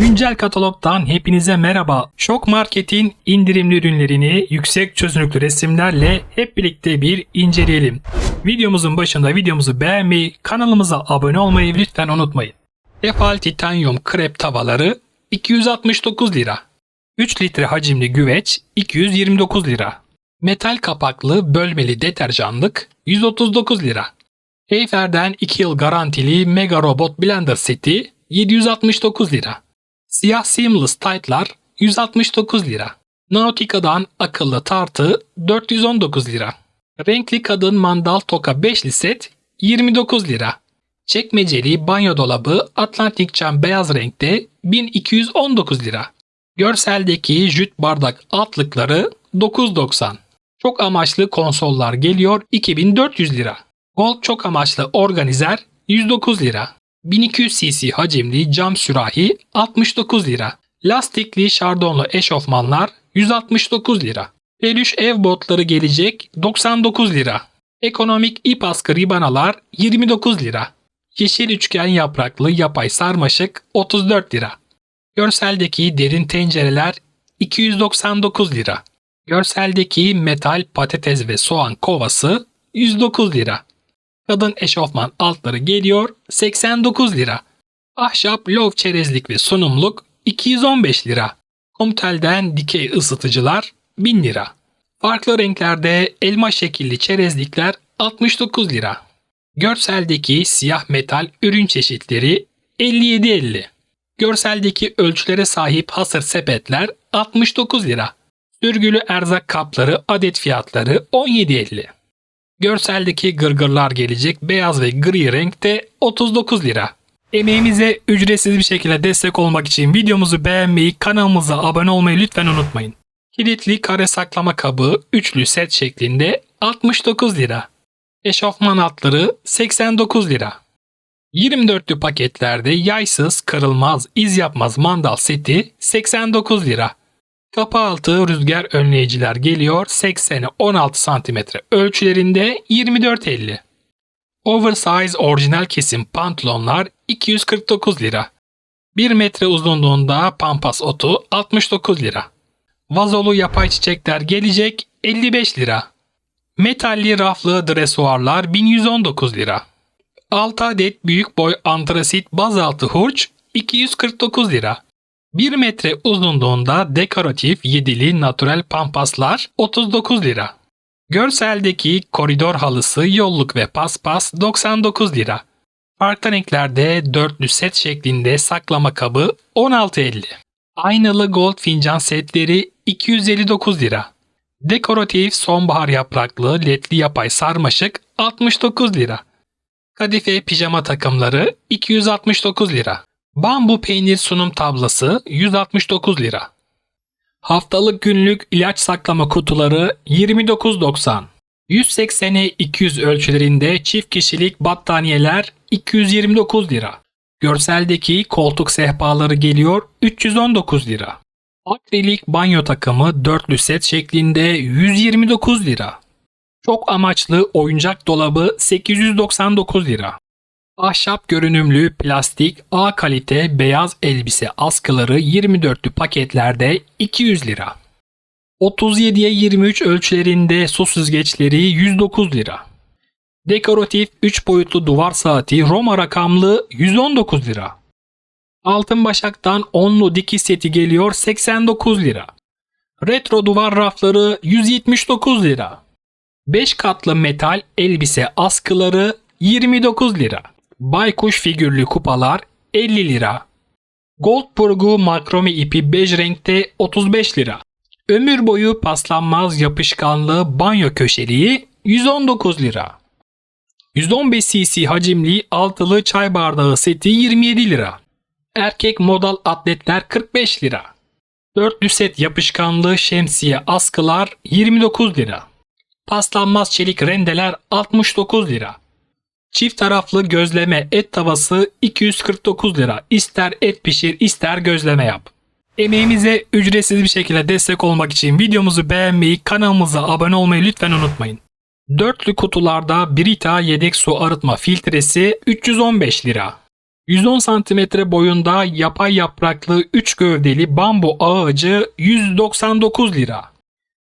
Güncel katalogdan hepinize merhaba. Şok Market'in indirimli ürünlerini yüksek çözünürlüklü resimlerle hep birlikte bir inceleyelim. Videomuzun başında videomuzu beğenmeyi, kanalımıza abone olmayı lütfen unutmayın. Tefal titanyum krep tavaları 269 lira. 3 litre hacimli güveç 229 lira. Metal kapaklı bölmeli deterjanlık 139 lira. Heyfer'den 2 yıl garantili Mega Robot Blender seti 769 lira. Siyah seamless tight'lar 169 lira. Nautica'dan akıllı tartı 419 lira. Renkli kadın mandal toka 5'li set 29 lira. Çekmeceli banyo dolabı Atlantik cam beyaz renkte 1219 lira. Görseldeki jüt bardak altlıkları 990. Çok amaçlı konsollar geliyor 2400 lira. Gold çok amaçlı organizer 109 lira. 1200 cc hacimli cam sürahi 69 lira. Lastikli şardonlu eşofmanlar 169 lira. Peluş ev botları gelecek 99 lira. Ekonomik ip askı ribanalar 29 lira. Yeşil üçgen yapraklı yapay sarmaşık 34 lira. Görseldeki derin tencereler 299 lira. Görseldeki metal patates ve soğan kovası 109 lira. Kadın eşofman altları geliyor 89 lira. Ahşap lov çerezlik ve sunumluk 215 lira. Komtel'den dikey ısıtıcılar 1000 lira. Farklı renklerde elma şekilli çerezlikler 69 lira. Görseldeki siyah metal ürün çeşitleri 57.50. Görseldeki ölçülere sahip hasır sepetler 69 lira. Sürgülü erzak kapları adet fiyatları 17.50. Görseldeki gırgırlar gelecek beyaz ve gri renkte 39 lira. Emeğimize ücretsiz bir şekilde destek olmak için videomuzu beğenmeyi, kanalımıza abone olmayı lütfen unutmayın. Kilitli kare saklama kabı üçlü set şeklinde 69 lira. Eşofman altları 89 lira. 24'lü paketlerde yaysız, kırılmaz, iz yapmaz mandal seti 89 lira. Kapı altı rüzgar önleyiciler geliyor 80'e 16 cm ölçülerinde 24.50. Oversize orijinal kesim pantolonlar 249 lira. 1 metre uzunluğunda pampas otu 69 lira. Vazolu yapay çiçekler gelecek 55 lira. Metalli raflı dresuarlar 1119 lira. 6 adet büyük boy antrasit bazaltı hurç 249 lira. 1 metre uzunluğunda dekoratif yedili natural pampaslar 39 lira. Görseldeki koridor halısı yolluk ve paspas 99 lira. Farklı renklerde dörtlü set şeklinde saklama kabı 16.50. Aynalı gold fincan setleri 259 lira. Dekoratif sonbahar yapraklı ledli yapay sarmaşık 69 lira. Kadife pijama takımları 269 lira. Bambu peynir sunum tablası 169 lira. Haftalık günlük ilaç saklama kutuları 29.90. 180'e 200 ölçülerinde çift kişilik battaniyeler 229 lira. Görseldeki koltuk sehpaları geliyor 319 lira. Akrilik banyo takımı dörtlü set şeklinde 129 lira. Çok amaçlı oyuncak dolabı 899 lira. Ahşap görünümlü plastik A kalite beyaz elbise askıları 24'lü paketlerde 200 lira. 37'ye 23 ölçülerinde su süzgeçleri 109 lira. Dekoratif 3 boyutlu duvar saati Roma rakamlı 119 lira. Altın başaktan onlu dikiş seti geliyor 89 lira. Retro duvar rafları 179 lira. 5 katlı metal elbise askıları 29 lira. Baykuş figürlü kupalar 50 lira. Gold burgu makrome ipi bej renkte 35 lira. Ömür boyu paslanmaz yapışkanlı banyo köşeliği 119 lira. 115 cc hacimli altılı çay bardağı seti 27 lira. Erkek modal atletler 45 lira. Dörtlü set yapışkanlı şemsiye askılar 29 lira. Paslanmaz çelik rendeler 69 lira. Çift taraflı gözleme et tavası 249 lira. İster et pişir ister gözleme yap. Emeğimize ücretsiz bir şekilde destek olmak için videomuzu beğenmeyi, kanalımıza abone olmayı lütfen unutmayın. Dörtlü kutularda Brita yedek su arıtma filtresi 315 lira. 110 cm boyunda yapay yapraklı 3 gövdeli bambu ağacı 199 lira.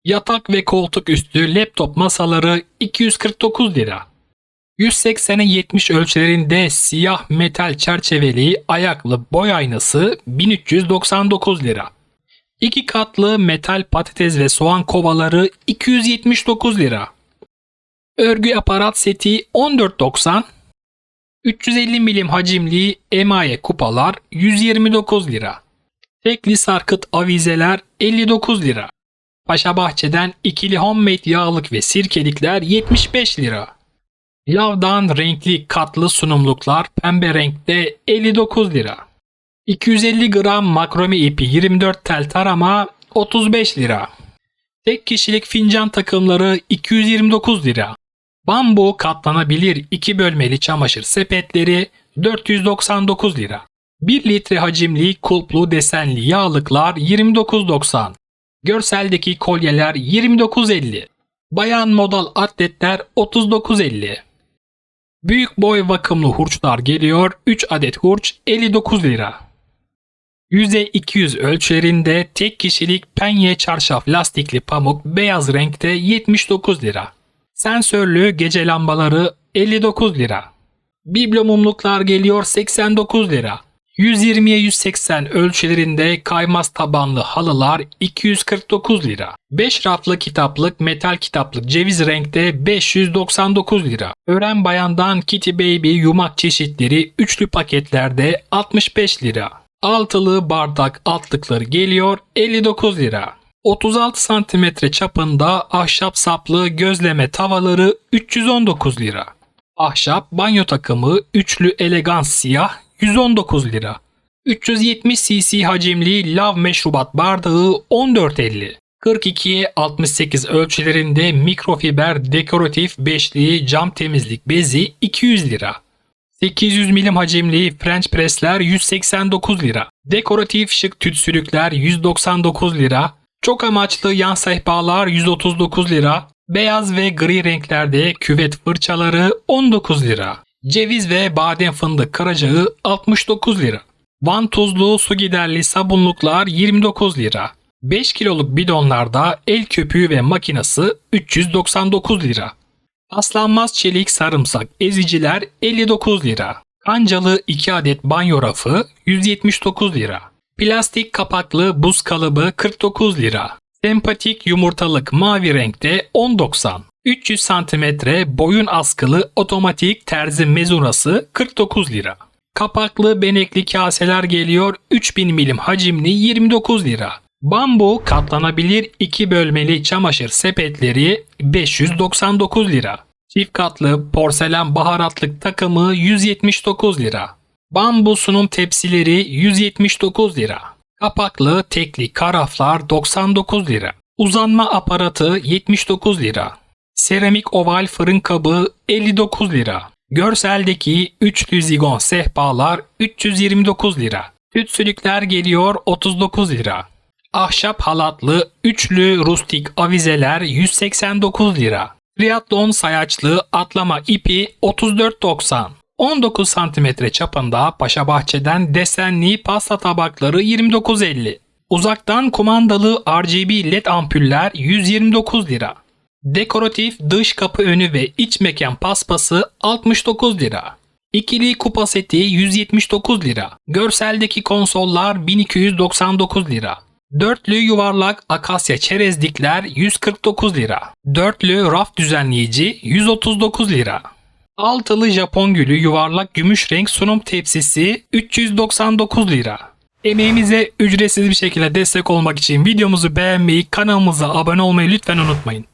Yatak ve koltuk üstü laptop masaları 249 lira. 180'e 70 ölçülerinde siyah metal çerçeveli ayaklı boy aynası 1399 lira. 2 katlı metal patates ve soğan kovaları 279 lira. Örgü aparat seti 14.90. 350 milim hacimli emaye kupalar 129 lira. Tekli sarkıt avizeler 59 lira. Paşa Bahçe'den ikili homemade yağlık ve sirkelikler 75 lira. Lavdan renkli katlı sunumluklar pembe renkte 59 lira. 250 gram makrome ipi 24 tel tarama 35 lira. Tek kişilik fincan takımları 229 lira. Bambu katlanabilir 2 bölmeli çamaşır sepetleri 499 lira. 1 litre hacimli kulplu desenli yağlıklar 29.90. Görseldeki kolyeler 29.50. Bayan modal atletler 39.50. Büyük boy vakımlı hurçlar geliyor. 3 adet hurç 59 lira. Yüzey 200 ölçülerinde tek kişilik penye çarşaf lastikli pamuk beyaz renkte 79 lira. Sensörlü gece lambaları 59 lira. Biblo mumluklar geliyor 89 lira. 120'ye 180 ölçülerinde kaymaz tabanlı halılar 249 lira. 5 raflı kitaplık metal kitaplık ceviz renkte 599 lira. Ören bayandan Kitty Baby yumak çeşitleri üçlü paketlerde 65 lira. Altılı bardak altlıkları geliyor 59 lira. 36 santimetre çapında ahşap saplı gözleme tavaları 319 lira. Ahşap banyo takımı üçlü elegans siyah 119 lira. 370 cc hacimli lav meşrubat bardağı 14.50. 42'ye 68 ölçülerinde mikrofiber dekoratif beşli cam temizlik bezi 200 lira. 800 milim hacimli French pressler 189 lira. Dekoratif şık tütsülükler 199 lira. Çok amaçlı yan sehpalar 139 lira. Beyaz ve gri renklerde küvet fırçaları 19 lira. Ceviz ve badem fındık karacağı 69 lira. Van tuzlu su giderli sabunluklar 29 lira. 5 kiloluk bidonlarda el köpüğü ve makinası 399 lira. Paslanmaz çelik sarımsak eziciler 59 lira. Kancalı 2 adet banyo rafı 179 lira. Plastik kapaklı buz kalıbı 49 lira. Sempatik yumurtalık mavi renkte 10.90. 300 cm boyun askılı otomatik terzi mezurası 49 lira. Kapaklı benekli kaseler geliyor 3000 milim hacimli 29 lira. Bambu katlanabilir 2 bölmeli çamaşır sepetleri 599 lira. Çift katlı porselen baharatlık takımı 179 lira. Bambu sunum tepsileri 179 lira. Kapaklı tekli karaflar 99 lira. Uzanma aparatı 79 lira. Seramik oval fırın kabı 59 lira. Görseldeki üçlü zigon sehpalar 329 lira. Tütsülükler geliyor 39 lira. Ahşap halatlı üçlü rustik avizeler 189 lira. Triathlon sayaçlı atlama ipi 34.90. 19 cm çapında Paşabahçe'den desenli pasta tabakları 29.50. Uzaktan kumandalı RGB led ampuller 129 lira. Dekoratif dış kapı önü ve iç mekan paspası 69 lira. İkili kupa seti 179 lira. Görseldeki konsollar 1299 lira. Dörtlü yuvarlak akasya çerezlikler 149 lira. Dörtlü raf düzenleyici 139 lira. Altılı Japon gülü yuvarlak gümüş renk sunum tepsisi 399 lira. Emeğimize ücretsiz bir şekilde destek olmak için videomuzu beğenmeyi, kanalımıza abone olmayı lütfen unutmayın.